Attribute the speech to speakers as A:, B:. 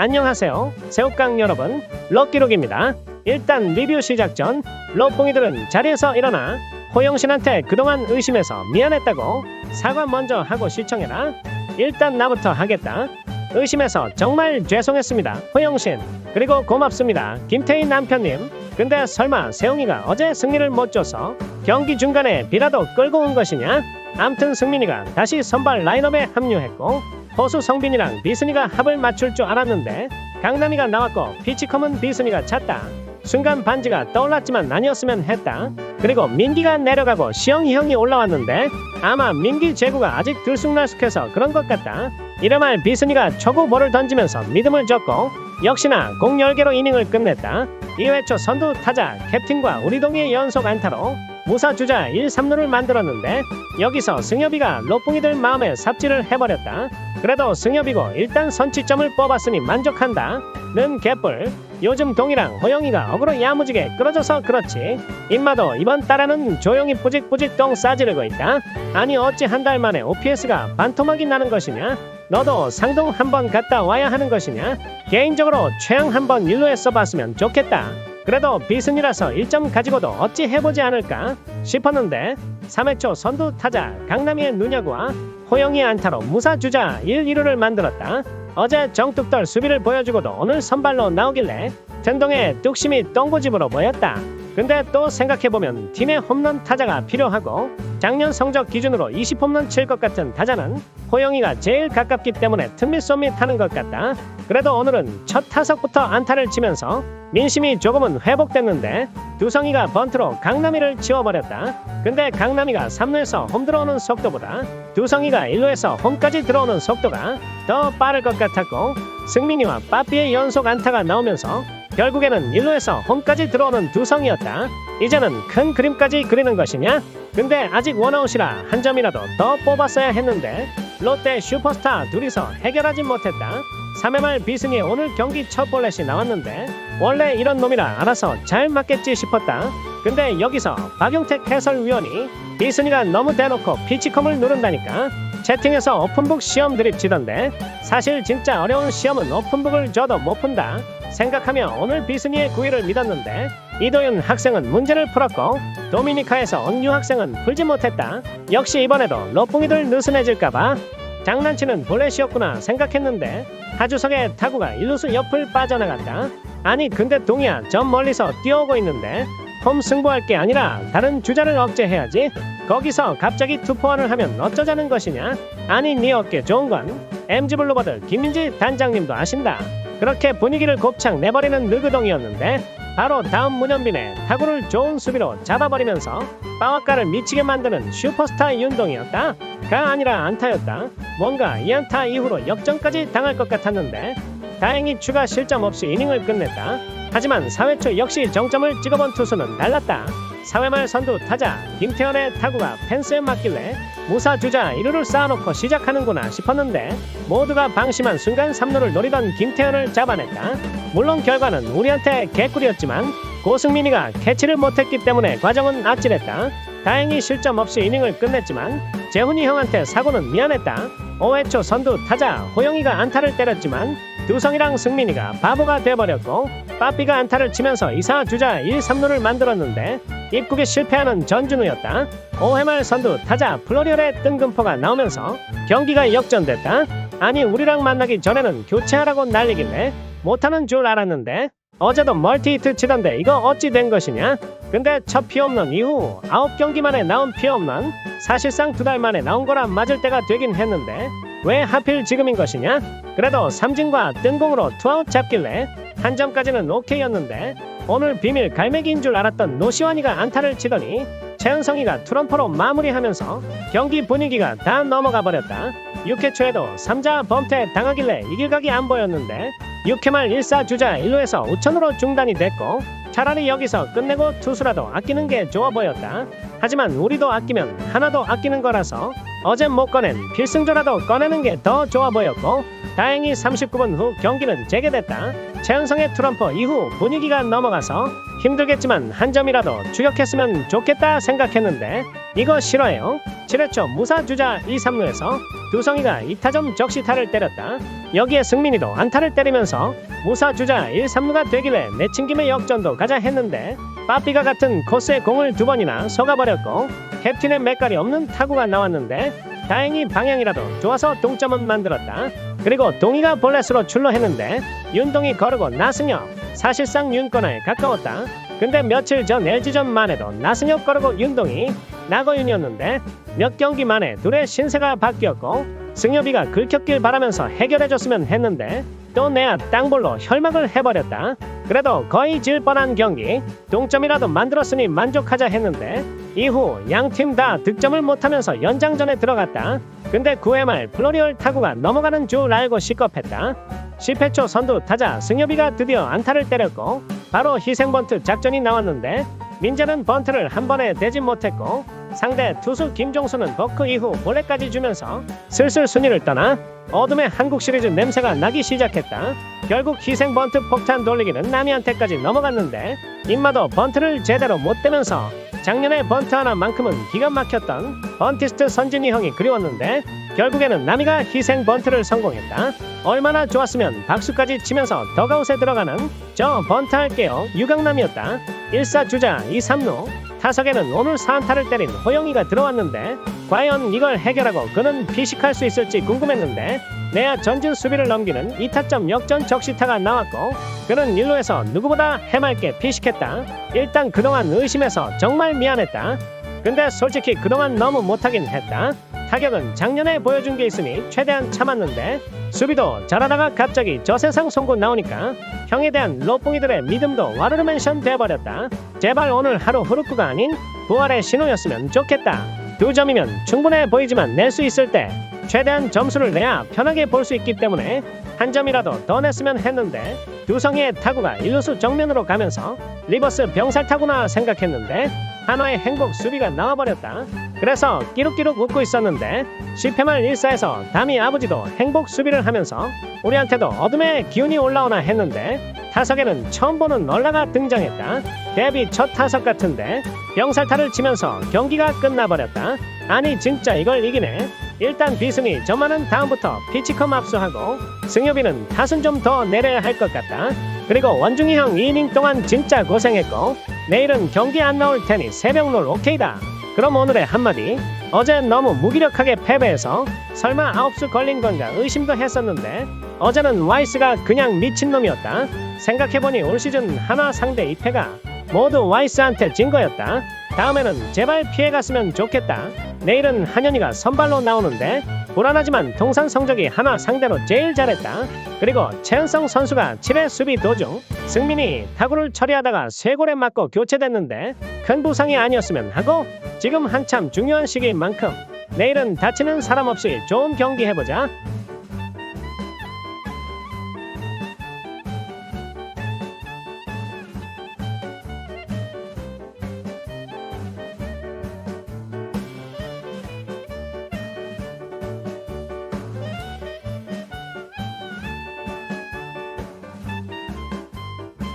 A: 안녕하세요. 새우깡 여러분, 럭키록입니다. 일단 리뷰 시작 전 럭봉이들은 자리에서 일어나 호영신한테 그동안 의심해서 미안했다고 사과 먼저 하고 시청해라. 일단 나부터 하겠다. 의심해서 정말 죄송했습니다. 호영신. 그리고 고맙습니다. 김태희 남편님. 근데 설마 세웅이가 어제 승리를 못 줘서 경기 중간에 비라도 끌고 온 것이냐? 암튼 승민이가 다시 선발 라인업에 합류했고 호수 성빈이랑 비순이가 합을 맞출 줄 알았는데 강남이가 나왔고 피치컴은 비순이가 찼다. 순간 반지가 떠올랐지만 아니었으면 했다. 그리고 민기가 내려가고 시영이 형이 올라왔는데 아마 민기 제구가 아직 들쑥날쑥해서 그런 것 같다. 이래말 비순이가 초구 볼을 던지면서 믿음을 줬고 역시나 공 10개로 이닝을 끝냈다. 2회 초 선두 타자 캡틴과 우리동의 연속 안타로 무사 주자 1, 3루를 만들었는데 여기서 승엽이가 로뽕이들 마음에 삽질을 해버렸다. 그래도 승엽이고 일단 선취점을 뽑았으니 만족한다. 는 개뿔. 요즘 동이랑 호영이가 어그로 야무지게 끌어져서 그렇지. 임마도 이번 달에는 조용히 뿌직뿌직 똥 싸지르고 있다. 아니 어찌 한 달 만에 OPS가 반토막이 나는 것이냐? 너도 상동 한번 갔다 와야 하는 것이냐? 개인적으로 최양 한번 일루에 써봤으면 좋겠다. 그래도 비승이라서 1점 가지고도 어찌 해보지 않을까 싶었는데 3회 초 선두 타자 강남이의 누냐구와 호영이 안타로 무사 주자 1, 2루를 만들었다. 어제 정뚝떨 수비를 보여주고도 오늘 선발로 나오길래 텐동의 뚝심이 똥고집으로 보였다. 근데 또 생각해보면 팀에 홈런 타자가 필요하고 작년 성적 기준으로 20홈런 칠 것 같은 타자는 호영이가 제일 가깝기 때문에 쏨밑 하는 것 같다. 그래도 오늘은 첫 타석부터 안타를 치면서 민심이 조금은 회복됐는데 두성이가 번트로 강남이를 치워버렸다. 근데 강남이가 3루에서 홈 들어오는 속도보다 두성이가 1루에서 홈까지 들어오는 속도가 더 빠를 것 같았고 승민이와 빠삐의 연속 안타가 나오면서 결국에는 1루에서 홈까지 들어오는 두 성이었다. 이제는 큰 그림까지 그리는 것이냐? 근데 아직 원아웃이라 한 점이라도 더 뽑았어야 했는데 롯데 슈퍼스타 둘이서 해결하지 못했다. 3회 말 비승이 오늘 경기 첫 볼넷이 나왔는데 원래 이런 놈이라 알아서 잘 맞겠지 싶었다. 근데 여기서 박용택 해설위원이 비승이가 너무 대놓고 피치컴을 누른다니까 채팅에서 오픈북 시험 드립 치던데 사실 진짜 어려운 시험은 오픈북을 줘도 못 푼다. 생각하며 오늘 비승이의 구위를 믿었는데 이도윤 학생은 문제를 풀었고 도미니카에서 온 유학생은 풀지 못했다. 역시 이번에도 로뽕이들 느슨해질까봐 장난치는 볼넷이었구나 생각했는데 하주석의 타구가 일루수 옆을 빠져나갔다. 아니 근데 동이야 저 멀리서 뛰어오고 있는데 홈 승부할 게 아니라 다른 주자를 억제해야지. 거기서 갑자기 투포환을 하면 어쩌자는 것이냐? 아니 네 어깨 좋은 건 MG 블루버들 김민지 단장님도 아신다. 그렇게 분위기를 곱창 내버리는 느그동이었는데 바로 다음 문현빈의 타구를 좋은 수비로 잡아버리면서 빠와가를 미치게 만드는 슈퍼스타 윤동이었다. 가 아니라 안타였다. 뭔가 이 안타 이후로 역전까지 당할 것 같았는데 다행히 추가 실점 없이 이닝을 끝냈다. 하지만 4회 초 역시 정점을 찍어본 투수는 달랐다. 4회 말 선두 타자 김태현의 타구가 펜스에 맞길래 무사 주자 1루를 쌓아놓고 시작하는구나 싶었는데 모두가 방심한 순간 3루를 노리던 김태현을 잡아냈다. 물론 결과는 우리한테 개꿀이었지만 고승민이가 캐치를 못했기 때문에 과정은 아찔했다. 다행히 실점 없이 이닝을 끝냈지만 재훈이 형한테 사고는 미안했다. 5회 초 선두 타자 호영이가 안타를 때렸지만 두성이랑 승민이가 바보가 돼버렸고 빠삐가 안타를 치면서 2사 주자 1, 3루를 만들었는데 입국에 실패하는 전준우였다. 5회 말 선두 타자 플로리얼의 뜬금포가 나오면서 경기가 역전됐다. 아니 우리랑 만나기 전에는 교체하라고 난리길래 못하는 줄 알았는데 어제도 멀티히트 치던데 이거 어찌 된 것이냐? 근데 첫 피홈런 이후 9경기 만에 나온 피홈런 사실상 두 달 만에 나온 거라 맞을 때가 되긴 했는데 왜 하필 지금인 것이냐? 그래도 삼진과 뜬공으로 투아웃 잡길래 한 점까지는 오케이였는데 오늘 비밀 갈매기인 줄 알았던 노시환이가 안타를 치더니 최은성이가 트럼프로 마무리하면서 경기 분위기가 다 넘어가 버렸다. 6회 초에도 3자 범퇴 당하길래 이길 각이 안 보였는데 6회 말 1사 주자 1루에서 우천으로 중단이 됐고 차라리 여기서 끝내고 투수라도 아끼는 게 좋아 보였다. 하지만 우리도 아끼면 하나도 아끼는 거라서 어젠 못 꺼낸 필승조라도 꺼내는 게 더 좋아 보였고 다행히 39분 후 경기는 재개됐다. 최은성의 트럼프 이후 분위기가 넘어가서 힘들겠지만 한 점이라도 추격했으면 좋겠다 생각했는데 이거 싫어요. 7회초 무사 주자 2, 3루에서 두성이가 2타점 적시타를 때렸다. 여기에 승민이도 안타를 때리면서 무사 주자 1, 3루가 되길래 내친 김에 역전도 가자 했는데 빠삐가 같은 코스에 공을 두 번이나 속아버렸고 캡틴의 맥깔이 없는 타구가 나왔는데 다행히 방향이라도 좋아서 동점은 만들었다. 그리고 동이가 볼넷으로 출루했는데 윤동이 거르고 나승엽 사실상 윤권에 가까웠다. 근데 며칠 전 LG전만 해도 나승엽 거르고 윤동이 나거윤이었는데 몇 경기 만에 둘의 신세가 바뀌었고 승엽이가 긁혔길 바라면서 해결해줬으면 했는데 또 내야 땅볼로 혈막을 해버렸다. 그래도 거의 질 뻔한 경기 동점이라도 만들었으니 만족하자 했는데 이후 양 팀 다 득점을 못하면서 연장전에 들어갔다. 근데 9회 말 플로리얼 타구가 넘어가는 줄 알고 시겁했다. 10회 초 선두 타자 승엽이가 드디어 안타를 때렸고 바로 희생번트 작전이 나왔는데 민재는 번트를 한 번에 대지 못했고 상대 투수 김종수는 버크 이후 볼넷까지 주면서 슬슬 순위를 떠나 어둠의 한국 시리즈 냄새가 나기 시작했다. 결국 희생 번트 폭탄 돌리기는 남이한테까지 넘어갔는데 임마도 번트를 제대로 못 대면서 작년에 번트 하나만큼은 기가 막혔던 번티스트 선진이 형이 그리웠는데 결국에는 남이가 희생 번트를 성공했다. 얼마나 좋았으면 박수까지 치면서 더가웃에 들어가는 저 번트 할게요 유강남이었다. 1사 주자 2, 3루 타석에는 오늘 4안타를 때린 호영이가 들어왔는데 과연 이걸 해결하고 그는 피식할 수 있을지 궁금했는데 내야 전진 수비를 넘기는 2타점 역전 적시타가 나왔고 그는 1루에서 누구보다 해맑게 피식했다. 일단 그동안 의심해서 정말 미안했다. 근데 솔직히 그동안 너무 못하긴 했다. 타격은 작년에 보여준 게 있으니 최대한 참았는데 수비도 잘하다가 갑자기 저세상 송구 나오니까 형에 대한 로뽕이들의 믿음도 와르르 멘션 돼버렸다. 제발 오늘 하루 후루꾸가 아닌 부활의 신호였으면 좋겠다. 두 점이면 충분해 보이지만 낼 수 있을 때 최대한 점수를 내야 편하게 볼 수 있기 때문에 한 점이라도 더 냈으면 했는데 두성이의 타구가 일루수 정면으로 가면서 리버스 병살 타구나 생각했는데 한화의 행복 수비가 나와버렸다. 그래서 끼룩끼룩 웃고 있었는데 10회 말 1사에서 담이 아버지도 행복 수비를 하면서 우리한테도 어둠의 기운이 올라오나 했는데 타석에는 처음 보는 얼라가 등장했다. 데뷔 첫 타석 같은데 병살타를 치면서 경기가 끝나버렸다. 아니 진짜 이걸 이기네. 일단 비승이 저만은 다음부터 피치컴 압수하고 승엽이는 타순 좀 더 내려야 할 것 같다. 그리고 원중이 형 2이닝 동안 진짜 고생했고 내일은 경기 안 나올 테니 새벽 놀 오케이다. 그럼 오늘의 한마디 어제 너무 무기력하게 패배해서 설마 아홉수 걸린 건가 의심도 했었는데 어제는 와이스가 그냥 미친놈이었다. 생각해보니 올 시즌 하나 상대 2패가 모두 와이스한테 진 거였다. 다음에는 제발 피해갔으면 좋겠다. 내일은 한현이가 선발로 나오는데 불안하지만 통산 성적이 하나 상대로 제일 잘했다. 그리고 최은성 선수가 7회 수비 도중 승민이 타구를 처리하다가 쇄골에 맞고 교체됐는데 큰 부상이 아니었으면 하고 지금 한참 중요한 시기인 만큼 내일은 다치는 사람 없이 좋은 경기 해보자.